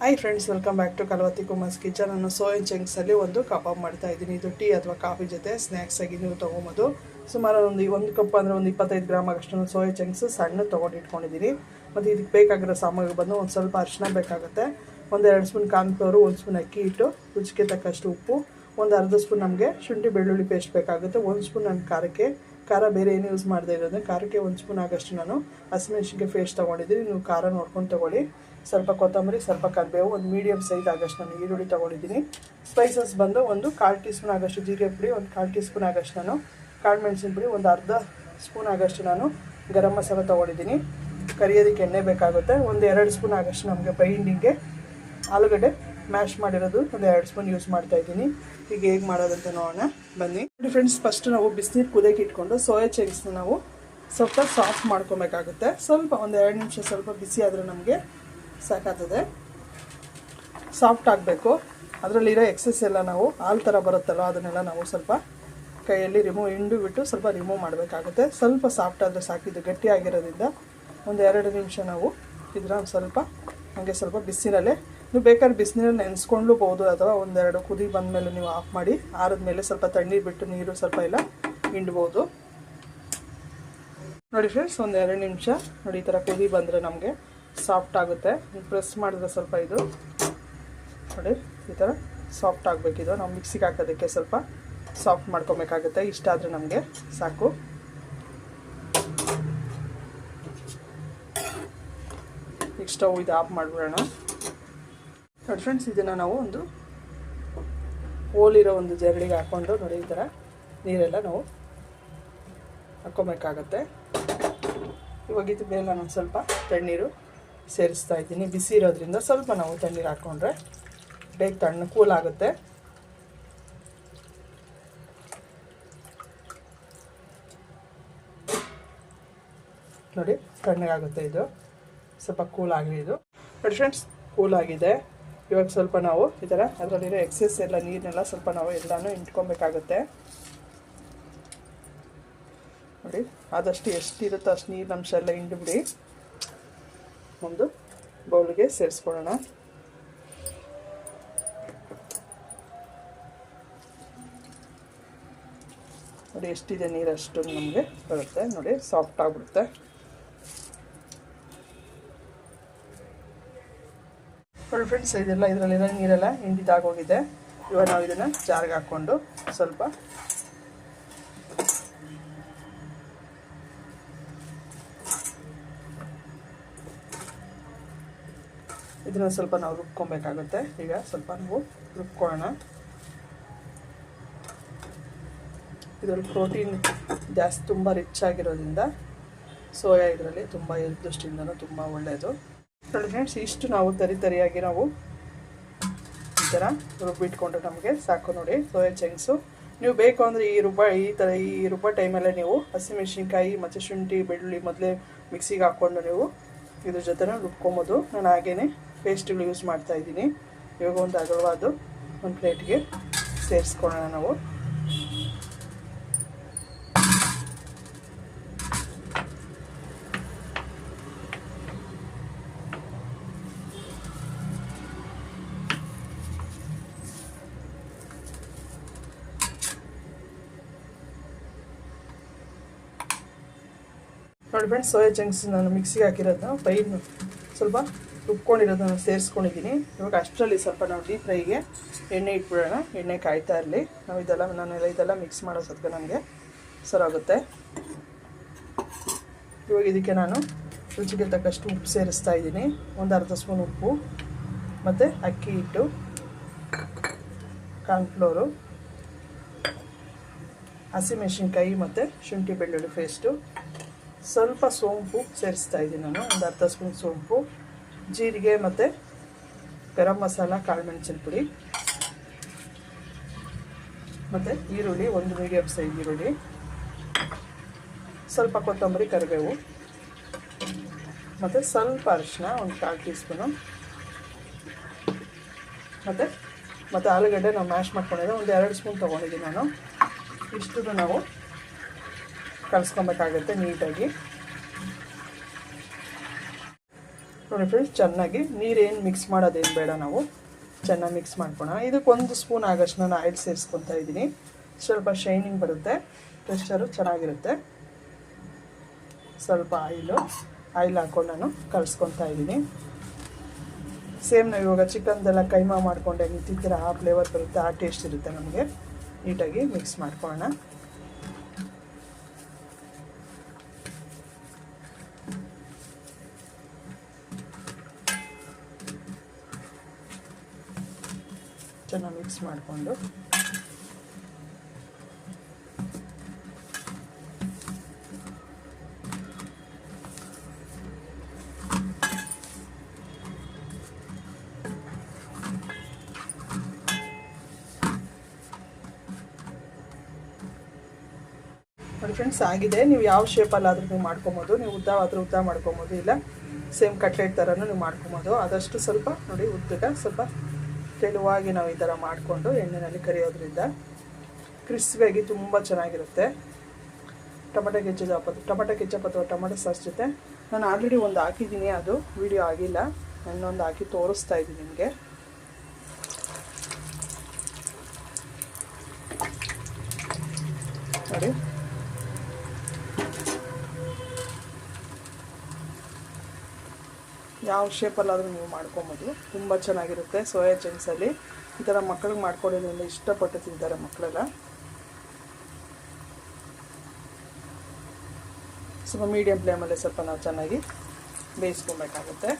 Hi friends welcome back to Kalavathi Kumar's kitchen ನಾನು ಸೋಯನ್ ಚಂಕ್ಸಲ್ಲಿ ಒಂದು ಕಬಾಬ್ ಮಾಡ್ತಾ ಇದ್ದೀನಿ. ಇದು ಟೀ ಅಥವಾ ಕಾಫಿ ಜೊತೆ ಸ್ನ್ಯಾಕ್ಸ್ ಆಗಿ ನೀವು ತೊಗೊಬೋದು. ಸುಮಾರು ಒಂದು ಒಂದು ಕಪ್ ಅಂದರೆ ಒಂದು ಇಪ್ಪತ್ತೈದು ಗ್ರಾಮ್ ಆಗಷ್ಟು ಸೋಯಾ ಚಂಕ್ಸ್ ಸಣ್ಣ ತೊಗೊಂಡು ಇಟ್ಕೊಂಡಿದ್ದೀನಿ ಮತ್ತು ಇದಕ್ಕೆ ಬೇಕಾಗಿರೋ ಸಾಮಗ್ರಿ ಬಂದು ಒಂದು ಸ್ವಲ್ಪ ಅರಿಶಿನ ಬೇಕಾಗುತ್ತೆ. ಒಂದು ಎರಡು ಸ್ಪೂನ್ ಕಾನ್ಫ್ಲೋರು, ಒಂದು ಸ್ಪೂನ್ ಅಕ್ಕಿ ಹಿಟ್ಟು, ರುಚಿಗೆ ತಕ್ಕಷ್ಟು ಉಪ್ಪು, ಒಂದು ಅರ್ಧ ಸ್ಪೂನ್ ನಮಗೆ ಶುಂಠಿ ಬೆಳ್ಳುಳ್ಳಿ ಪೇಸ್ಟ್ ಬೇಕಾಗುತ್ತೆ, ಒಂದು ಸ್ಪೂನ್ ನನ್ನ ಖಾರಕ್ಕೆ. ಖಾರ ಬೇರೆ ಏನು ಯೂಸ್ ಮಾಡದೇ ಇರೋದು ಖಾರಕ್ಕೆ ಒಂದು ಸ್ಪೂನ್ ಆಗಷ್ಟು ನಾನು ಹಸಿಮೆಣ್ಸಿನ್ಕಾಯಿ ಪೇಸ್ಟ್ ತೊಗೊಂಡಿದ್ದೀನಿ. ನೀವು ಖಾರ ನೋಡ್ಕೊಂಡು ತೊಗೊಳ್ಳಿ. ಸ್ವಲ್ಪ ಕೊತ್ತಂಬರಿ, ಸ್ವಲ್ಪ ಕರಿಬೇವು, ಒಂದು ಮೀಡಿಯಮ್ ಸೈಜ್ ಆಗಷ್ಟು ನಾನು ಈರುಳ್ಳಿ ತೊಗೊಂಡಿದ್ದೀನಿ. ಸ್ಪೈಸಸ್ ಬಂದು ಒಂದು ಕಾಲು ಟೀ ಸ್ಪೂನ್ ಆಗಷ್ಟು ಜೀರಿಗೆ ಪುಡಿ, ಒಂದು ಕಾಲು ಟೀ ಸ್ಪೂನ್ ಆಗಷ್ಟು ನಾನು ಕಾಳು ಮೆಣಸಿನ ಪುಡಿ, ಒಂದು ಅರ್ಧ ಸ್ಪೂನ್ ಆಗಷ್ಟು ನಾನು ಗರಂ ಮಸಾಲ ತೊಗೊಂಡಿದ್ದೀನಿ. ಕರಿಯೋದಕ್ಕೆ ಎಣ್ಣೆ ಬೇಕಾಗುತ್ತೆ. ಒಂದು ಎರಡು ಸ್ಪೂನ್ ಆಗಷ್ಟು ನಮಗೆ ಬೈಂಡಿಂಗ್ಗೆ ಆಲೂಗಡ್ಡೆ ಮ್ಯಾಶ್ ಮಾಡಿರೋದು ಒಂದು ಎರಡು ಸ್ಪೂನ್ ಯೂಸ್ ಮಾಡ್ತಾ ಇದ್ದೀನಿ. ಈಗ ಹೇಗೆ ಮಾಡೋದಂತ ನೋಡೋಣ. ಬನ್ನಿ. ನೋಡಿ ಫ್ರೆಂಡ್ಸ್ ಫಸ್ಟ್ ನಾವು ಬಿಸಿನೀರು ಕುದಕ್ಕೆ ಇಟ್ಕೊಂಡು ಸೋಯಾ ಚಂಕ್ಸ್ನ ನಾವು ಸ್ವಲ್ಪ ಸಾಫ್ಟ್ ಮಾಡ್ಕೊಬೇಕಾಗುತ್ತೆ. ಸ್ವಲ್ಪ ಒಂದು ಎರಡು ನಿಮಿಷ ಸ್ವಲ್ಪ ಬಿಸಿ ಆದರೆ ನಮಗೆ ಸಾಕಾಗ್ತದೆ ಸಾಫ್ಟ್ ಆಗಬೇಕು. ಅದರಲ್ಲಿರೋ ಎಕ್ಸಸ್ ಎಲ್ಲ ನಾವು ಹಾಲು ಥರ ಬರುತ್ತಲ್ಲ ಅದನ್ನೆಲ್ಲ ನಾವು ಸ್ವಲ್ಪ ಕೈಯಲ್ಲಿ ರಿಮೂವ್ ಹಿಂಡು ಬಿಟ್ಟು ಸ್ವಲ್ಪ ರಿಮೂವ್ ಮಾಡಬೇಕಾಗುತ್ತೆ. ಸ್ವಲ್ಪ ಸಾಫ್ಟ್ ಆದರೆ ಸಾಕಿದ್ದು ಗಟ್ಟಿಯಾಗಿರೋದ್ರಿಂದ ಒಂದು ಎರಡು ನಿಮಿಷ ನಾವು ಇದರ ಸ್ವಲ್ಪ, ಹಾಗೆ ಸ್ವಲ್ಪ ಬಿಸಿನಲ್ಲೇ ನೀವು ಬೇಕಾದ್ರೆ ಬಿಸಿನೀರು ನೆನೆಸ್ಕೊಂಡು ಬೋದು ಅಥವಾ ಒಂದೆರಡು ಕುದಿ ಬಂದಮೇಲೆ ನೀವು ಆಫ್ ಮಾಡಿ ಆರದ ಮೇಲೆ ಸ್ವಲ್ಪ ತಣ್ಣೀರು ಬಿಟ್ಟು ನೀರು ಸ್ವಲ್ಪ ಎಲ್ಲ ಹಿಂಡ್ಬೋದು. ನೋಡಿ ಫ್ರೆಂಡ್ಸ್ ಒಂದು ಎರಡು ನಿಮಿಷ. ನೋಡಿ, ಈ ಥರ ಕುದಿ ಬಂದರೆ ನಮಗೆ ಸಾಫ್ಟ್ ಆಗುತ್ತೆ. ಪ್ರೆಸ್ ಮಾಡಿದ್ರೆ ಸ್ವಲ್ಪ ಇದು. ನೋಡಿ, ಈ ಥರ ಸಾಫ್ಟ್ ಆಗಬೇಕಿದು ನಾವು ಮಿಕ್ಸಿಗೆ ಹಾಕೋದಕ್ಕೆ ಸ್ವಲ್ಪ ಸಾಫ್ಟ್ ಮಾಡ್ಕೊಬೇಕಾಗುತ್ತೆ. ಇಷ್ಟ ಆದರೆ ನಮಗೆ ಸಾಕು. ಈಗ ಸ್ಟವ್ ಇದು ಆಫ್ ಮಾಡಿಬಿಡೋಣ. ನೋಡಿ ಫ್ರೆಂಡ್ಸ್ ಇದನ್ನು ನಾವು ಒಂದು ಹೋಲಿರೋ ಒಂದು ಜರಡಿಗೆ ಹಾಕ್ಕೊಂಡು ನೋಡಿ, ಈ ಥರ ನೀರೆಲ್ಲ ನಾವು ಹಾಕ್ಕೊಬೇಕಾಗತ್ತೆ ಇವಾಗ ಇದು ನಾನು ಸ್ವಲ್ಪ ತಣ್ಣೀರು ಸೇರಿಸ್ತಾ ಇದ್ದೀನಿ. ಬಿಸಿ ಇರೋದ್ರಿಂದ ಸ್ವಲ್ಪ ನಾವು ತಣ್ಣೀರು ಹಾಕ್ಕೊಂಡ್ರೆ ಬೇಗ ತಣ್ಣು ಕೂಲ್ ಆಗುತ್ತೆ. ನೋಡಿ, ತಣ್ಣಗಾಗುತ್ತೆ ಇದು. ಸ್ವಲ್ಪ ಕೂಲ್ ಆಗಿದೆ ಇದು. ನೋಡಿ ಫ್ರೆಂಡ್ಸ್ ಕೂಲ್ ಆಗಿದೆ. ಇವಾಗ ಸ್ವಲ್ಪ ನಾವು ಈ ಥರ ಅದರಲ್ಲಿರೋ ಎಕ್ಸಸ್ ಎಲ್ಲ ನೀರನ್ನೆಲ್ಲ ಸ್ವಲ್ಪ ನಾವು ಎಲ್ಲನೂ ಇಂಟ್ಕೊಬೇಕಾಗುತ್ತೆ ನೋಡಿ, ಆದಷ್ಟು ಎಷ್ಟಿರುತ್ತೋ ಅಷ್ಟು ನೀರಿನ ಅಂಶ ಎಲ್ಲ ಹಿಂಡ್ಬಿಡಿ. ಒಂದು ಬೌಲ್ಗೆ ಸೇರಿಸ್ಕೊಳ್ಳೋಣ. ನೋಡಿ, ಎಷ್ಟಿದೆ ನೀರು ಅಷ್ಟು ನಮಗೆ ಬರುತ್ತೆ. ನೋಡಿ ಸಾಫ್ಟ್ ಆಗಿಬಿಡುತ್ತೆ. ನೋಡಿ ಫ್ರೆಂಡ್ಸ್ ಇದೆಲ್ಲ ಇದರಲ್ಲಿರೋ ನೀರೆಲ್ಲ ಹಿಂಡಿದಾಗೋಗಿದೆ ಇವಾಗ ನಾವು ಇದನ್ನು ಜಾರ್ಗೆ ಹಾಕ್ಕೊಂಡು ಸ್ವಲ್ಪ ಇದನ್ನು ಸ್ವಲ್ಪ ನಾವು ರುಬ್ಕೊಬೇಕಾಗುತ್ತೆ. ಈಗ ಸ್ವಲ್ಪ ನಾವು ರುಬ್ಕೊಳ್ಳೋಣ. ಇದರಲ್ಲಿ ಪ್ರೋಟೀನ್ ಜಾಸ್ತಿ, ತುಂಬ ರಿಚ್ ಆಗಿರೋದ್ರಿಂದ ಸೋಯಾ ಇದರಲ್ಲಿ ತುಂಬ ಹೆಲ್ತ್ ದೃಷ್ಟಿಯಿಂದನೂ ತುಂಬ ಒಳ್ಳೆಯದು ನೋಡಿ ಫ್ರೆಂಡ್ಸ್ ಇಷ್ಟು ನಾವು ತರಿ ತರಿಯಾಗಿ ನಾವು ಈ ಥರ ರುಬ್ಬಿಟ್ಕೊಂಡ್ರೆ ನಮಗೆ ಸಾಕು ನೋಡಿ. ಸೋಯಾ ಚಂಕ್ಸು ನೀವು ಬೇಕು ಅಂದರೆ ಈ ರುಬ್ಬ, ಈ ಥರ ಈ ರುಬ್ಬ ಟೈಮಲ್ಲೇ ನೀವು ಹಸಿಮೆಣ್ಸಿನ್ಕಾಯಿ ಮತ್ತು ಶುಂಠಿ, ಬೆಳ್ಳುಳ್ಳಿ ಮೊದಲೇ ಮಿಕ್ಸಿಗೆ ಹಾಕ್ಕೊಂಡು ನೀವು ಇದ್ರ ಜೊತೆನೂ ರುಬ್ಕೊಬೋದು. ನಾನು ಹಾಗೇ ಪೇಸ್ಟ್ಗಳು ಯೂಸ್ ಮಾಡ್ತಾಯಿದ್ದೀನಿ ಇವಾಗ ಒಂದು ಅಗಲವಾದ ಒಂದು ಪ್ಲೇಟ್ಗೆ ಸೇರಿಸ್ಕೊಳ್ಳೋಣ ನಾವು. ನೋಡಿ ಫ್ರೆಂಡ್ಸ್ ಸೋಯಾ ಚಂಕ್ಸ್ ನಾನು ಮಿಕ್ಸಿಗೆ ಹಾಕಿರೋದನ್ನ ಫೈನ್ ಸ್ವಲ್ಪ ರುಬ್ಕೊಂಡಿರೋದನ್ನು ಸೇರಿಸ್ಕೊಂಡಿದ್ದೀನಿ. ಇವಾಗ ಅಷ್ಟರಲ್ಲಿ ಸ್ವಲ್ಪ ನಾವು ಡೀಪ್ ಫ್ರೈಗೆ ಎಣ್ಣೆ ಇಟ್ಬಿಡೋಣ. ಎಣ್ಣೆ ಕಾಯ್ತಾ ಇರಲಿ. ನಾವು ಇದೆಲ್ಲ, ನಾನೆಲ್ಲ ಇದೆಲ್ಲ ಮಿಕ್ಸ್ ಮಾಡೋ ಸದ್ಕ ನನಗೆ ಸರಾಗುತ್ತೆ ಇವಾಗ ಇದಕ್ಕೆ ನಾನು ರುಚಿಗೆ ತಕ್ಕಷ್ಟು ಉಪ್ಪು ಸೇರಿಸ್ತಾ ಇದ್ದೀನಿ. ಒಂದು ಅರ್ಧ ಸ್ಪೂನ್ ಉಪ್ಪು, ಮತ್ತು ಅಕ್ಕಿ ಹಿಟ್ಟು ಕಾರ್ನ್ಫ್ಲೋರು ಹಸಿಮೆಣಸಿನ್ಕಾಯಿ ಮತ್ತು ಶುಂಠಿ ಬೆಳ್ಳುಳ್ಳಿ ಪೇಸ್ಟು ಸ್ವಲ್ಪ ಸೋಂಪು ಸೇರಿಸ್ತಾ ಇದ್ದೀನಿ ನಾನು. ಒಂದು ಅರ್ಧ ಸ್ಪೂನ್ ಸೋಂಪು, ಜೀರಿಗೆ ಮತ್ತು ಗರಂ ಮಸಾಲ ಕಾಳು ಮೆಣಸಿನ ಪುಡಿ ಮತ್ತು ಈರುಳ್ಳಿ, ಒಂದು ಮೀಡಿಯಮ್ ಸೈಜ್ ಈರುಳ್ಳಿ, ಸ್ವಲ್ಪ ಕೊತ್ತಂಬರಿ, ಕರಿಬೇವು ಮತ್ತು ಸ್ವಲ್ಪ ಅರಿಶಿನ ಒಂದು ಕಾಲು ಟೀ ಸ್ಪೂನು ಮತ್ತು ಮತ್ತು ಆಲೂಗಡ್ಡೆ ನಾವು ಮ್ಯಾಶ್ ಮಾಡ್ಕೊಂಡಿದ್ದೆ ಒಂದು ಎರಡು ಸ್ಪೂನ್ ತೊಗೊಂಡಿದ್ದೀನಿ ನಾನು. ಇಷ್ಟು ನಾವು ಕಲಿಸ್ಕೊಬೇಕಾಗತ್ತೆ ನೀಟಾಗಿ. ನೋಡಿ ಫ್ರೆಂಡ್ಸ್ ಚೆನ್ನಾಗಿ ನೀರೇನು ಮಿಕ್ಸ್ ಮಾಡೋದೇನು ಬೇಡ ನಾವು. ಚೆನ್ನಾಗಿ ಮಿಕ್ಸ್ ಮಾಡ್ಕೊಳ ಇದಕ್ಕೆ ಒಂದು ಸ್ಪೂನ್ ಆಗಷ್ಟು ನಾನು ಆಯಿಲ್ ಸೇರಿಸ್ಕೊತಾ ಇದ್ದೀನಿ. ಸ್ವಲ್ಪ ಶೈನಿಂಗ್ ಬರುತ್ತೆ. ಟೆಕ್ಸ್ಚರು ಚೆನ್ನಾಗಿರುತ್ತೆ. ಸ್ವಲ್ಪ ಆಯಿಲು ಆಯಿಲ್ ಹಾಕ್ಕೊಂಡು ನಾನು ಕಲಿಸ್ಕೊತಾ ಇದ್ದೀನಿ. ಸೇಮ್ ನಾವು ಇವಾಗ ಚಿಕನ್ದೆಲ್ಲ ಕೈಮಾ ಮಾಡ್ಕೊಂಡೆ ತಿಂತೀರ, ಆ ಫ್ಲೇವರ್ ಬರುತ್ತೆ, ಆ ಟೇಸ್ಟ್ ಇರುತ್ತೆ ನಮಗೆ. ನೀಟಾಗಿ ಮಿಕ್ಸ್ ಮಾಡ್ಕೊಳ್ಳೋಣ ಚೆನ್ನಾಗಿ ಮಿಕ್ಸ್ ಮಾಡಿಕೊಂಡು. ಫ್ರೆಂಡ್ಸ್ ಆಗಿದೆ. ನೀವು ಯಾವ ಶೇಪಲ್ಲಾದರೂ ನೀವು ಮಾಡ್ಕೊಬೋದು. ನೀವು ಉದ್ದ ಆದರೂ ಉದ್ದ ಮಾಡ್ಕೊಬೋದು, ಇಲ್ಲ ಸೇಮ್ ಕಟ್ಲೆಟ್ ಥರನೂ ನೀವು ಮಾಡ್ಕೊಬೋದು. ಆದಷ್ಟು ಸ್ವಲ್ಪ ನೋಡಿ ಉದ್ದಕ್ಕೆ ಸ್ವಲ್ಪ ತೆಳುವಾಗಿ ನಾವು ಈ ಥರ ಮಾಡಿಕೊಂಡು ಎಣ್ಣೆಯಲ್ಲಿ ಕರಿಯೋದ್ರಿಂದ ಕ್ರಿಸ್ಪಿಯಾಗಿ ತುಂಬ ಚೆನ್ನಾಗಿರುತ್ತೆ. ಟೊಮೆಟೊ ಕೆಚ್ಚ ಅಥವಾ ಟೊಮೆಟೊ ಕೆಚ್ಚಪ್ ಅಥವಾ ಟೊಮೆಟೊ ಸಾಸ್ ಜೊತೆ ನಾನು ಆಲ್ರೆಡಿ ಒಂದು ಹಾಕಿದ್ದೀನಿ, ಅದು ವಿಡಿಯೋ ಆಗಿಲ್ಲ. ಇನ್ನೊಂದು ಹಾಕಿ ತೋರಿಸ್ತಾ ಇದ್ದೀನಿ ನಿಮಗೆ. ನೋಡಿ. ಯಾವ ಶೇಪಲ್ಲಾದರೂ ನೀವು ಮಾಡ್ಕೊಬೋದು. ತುಂಬ ಚೆನ್ನಾಗಿರುತ್ತೆ ಸೋಯಾ ಚಂಕ್ಸಲ್ಲಿ ಈ ಥರ ಮಕ್ಕಳಿಗೆ ಮಾಡ್ಕೊಡೋದ್ರಿಂದ ಇಷ್ಟಪಟ್ಟು ತಿಂತಾರೆ ಮಕ್ಕಳೆಲ್ಲ ಸ್ವಲ್ಪ ಮೀಡಿಯಮ್ ಫ್ಲೇಮಲ್ಲಿ ಸ್ವಲ್ಪ ನಾವು ಚೆನ್ನಾಗಿ ಬೇಯಿಸ್ಕೊಬೇಕಾಗುತ್ತೆ.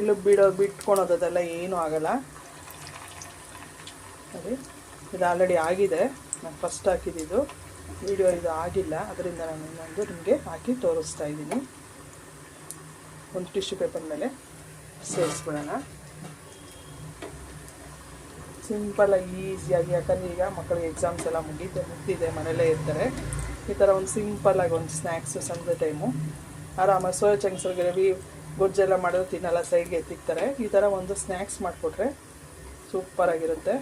ಎಲ್ಲೂ ಬಿಡೋ ಬಿಟ್ಕೊಳೋದಲ್ಲ ಏನೂ ಆಗಲ್ಲ. ಇದು ಆಲ್ರೆಡಿ ಆಗಿದೆ. ನಾನು ಫಸ್ಟ್ ಹಾಕಿದ್ದು. ವಿಡಿಯೋ ಇದು ಆಗಿಲ್ಲ. ಅದರಿಂದ ನಾನು ಇನ್ನೊಂದು ನಿಮಗೆ ಹಾಕಿ ತೋರಿಸ್ತಾ ಇದ್ದೀನಿ. ಒಂದು ಟಿಶ್ಯೂ ಪೇಪರ್ ಮೇಲೆ ಸೇರಿಸ್ಬಿಡೋಣ. ಸಿಂಪಲಾಗಿ ಈಸಿಯಾಗಿ ಯಾಕಂದರೆ ಈಗ ಮಕ್ಕಳಿಗೆ ಎಕ್ಸಾಮ್ಸ್ ಎಲ್ಲ ಮುಗೀತೆ ಮುಗ್ದಿದೆ, ಮನೆಯಲ್ಲೇ ಇರ್ತಾರೆ. ಈ ಥರ ಒಂದು ಸಿಂಪಲಾಗಿ ಒಂದು ಸ್ನ್ಯಾಕ್ಸು ಸಂಜೆ ಟೈಮು ಆರಾಮಾಗಿ ಸೋಯಾ ಚಂಗ್ಸರ್ ಗ್ರೇವಿ ಗೊಜ್ಜೆಲ್ಲ ಮಾಡಿದ್ರೆ ತಿನ್ನಲ್ಲ, ಸೈಡ್ಗೆ ಎತ್ತಿಕ್ತಾರೆ ಈ ಥರ ಒಂದು ಸ್ನ್ಯಾಕ್ಸ್ ಮಾಡಿಕೊಟ್ರೆ ಸೂಪರಾಗಿರುತ್ತೆ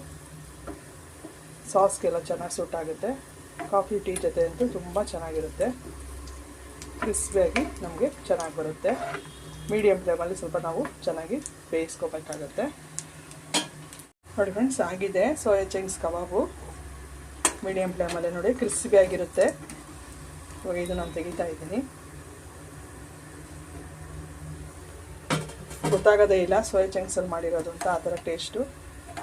ಸಾಸ್ಗೆಲ್ಲ ಚೆನ್ನಾಗಿ ಸೂಟ್ ಆಗುತ್ತೆ. ಕಾಫಿ, ಟೀ ಜೊತೆ ಅಂತೂ ತುಂಬ ಚೆನ್ನಾಗಿರುತ್ತೆ. ಕ್ರಿಸ್ಪಿಯಾಗಿ ನಮಗೆ ಚೆನ್ನಾಗಿ ಬರುತ್ತೆ. ಮೀಡಿಯಮ್ ಫ್ಲೇಮಲ್ಲಿ ಸ್ವಲ್ಪ ನಾವು ಚೆನ್ನಾಗಿ ಬೇಯಿಸ್ಕೋಬೇಕಾಗತ್ತೆ. ನೋಡಿ ಫ್ರೆಂಡ್ಸ್ ಆಗಿದೆ ಸೋಯಾ ಚಿಂಗ್ಸ್ ಕಬಾಬು. ಮೀಡಿಯಮ್ ಫ್ಲೇಮಲ್ಲಿ ನೋಡಿ ಕ್ರಿಸ್ಪಿಯಾಗಿರುತ್ತೆ ಇವಾಗ ಇದು ನಾನು ತೆಗಿತಾ ಇದ್ದೀನಿ. ಗೊತ್ತಾಗೋದೇ ಇಲ್ಲ ಸೋಯಾ ಚಂಕ್ಸಲ್ಲಿ ಮಾಡಿರೋದು ಅಂತ, ಆ ಥರ ಟೇಸ್ಟು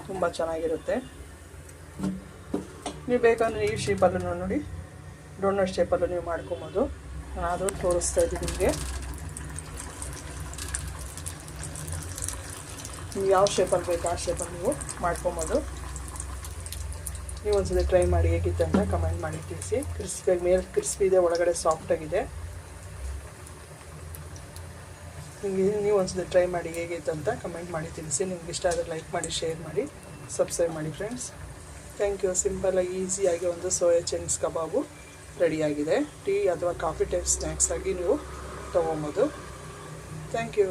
ತುಂಬ ಚೆನ್ನಾಗಿರುತ್ತೆ. ನೀವು ಬೇಕಂದ್ರೆ ಈ ಶೇಪಲ್ಲೂ ನೋಡಿ. ಡೋನಟ್ ಶೇಪಲ್ಲೂ ನೀವು ಮಾಡ್ಕೊಬೋದು. ನಾನು ತೋರಿಸ್ತಾ ಇದ್ದೀನಿ ನಿಮಗೆ. ನೀವು ಯಾವ ಶೇಪಲ್ಲಿ ಬೇಕು ಆ ಶೇಪಲ್ಲಿ ನೀವು ಮಾಡ್ಕೊಬೋದು. ನೀವು ಒಂದ್ಸಲ ಟ್ರೈ ಮಾಡಿ ಹೇಗಿತ್ತು ಅಂತ ಕಮೆಂಟ್ ಮಾಡಿ ತಿಳಿಸಿ. ಕ್ರಿಸ್ಪಿಯಾಗಿ ಮೇಲೆ ಕ್ರಿಸ್ಪಿ ಇದೆ, ಒಳಗಡೆ ಸಾಫ್ಟಾಗಿದೆ ನಿಮಗೆ ನೀವು ಒಂದ್ಸಲ ಟ್ರೈ ಮಾಡಿ ಹೇಗಿತ್ತು ಅಂತ ಕಮೆಂಟ್ ಮಾಡಿ ತಿಳಿಸಿ. ನಿಮ್ಗೆ ಇಷ್ಟ ಆದರೆ ಲೈಕ್ ಮಾಡಿ ಶೇರ್ ಮಾಡಿ ಸಬ್ಸ್ಕ್ರೈಬ್ ಮಾಡಿ ಫ್ರೆಂಡ್ಸ್ ಥ್ಯಾಂಕ್ ಯು. ಸಿಂಪಲಾಗಿ ಈಸಿಯಾಗಿ ಒಂದು ಸೋಯಾ ಚಂಕ್ಸ್ ಕಬಾಬು ರೆಡಿಯಾಗಿದೆ. ಟೀ ಅಥವಾ ಕಾಫಿ ಟೈಪ್ ಸ್ನ್ಯಾಕ್ಸ್ ಆಗಿ ನೀವು ತೊಗೊಬೋದು. Thank you.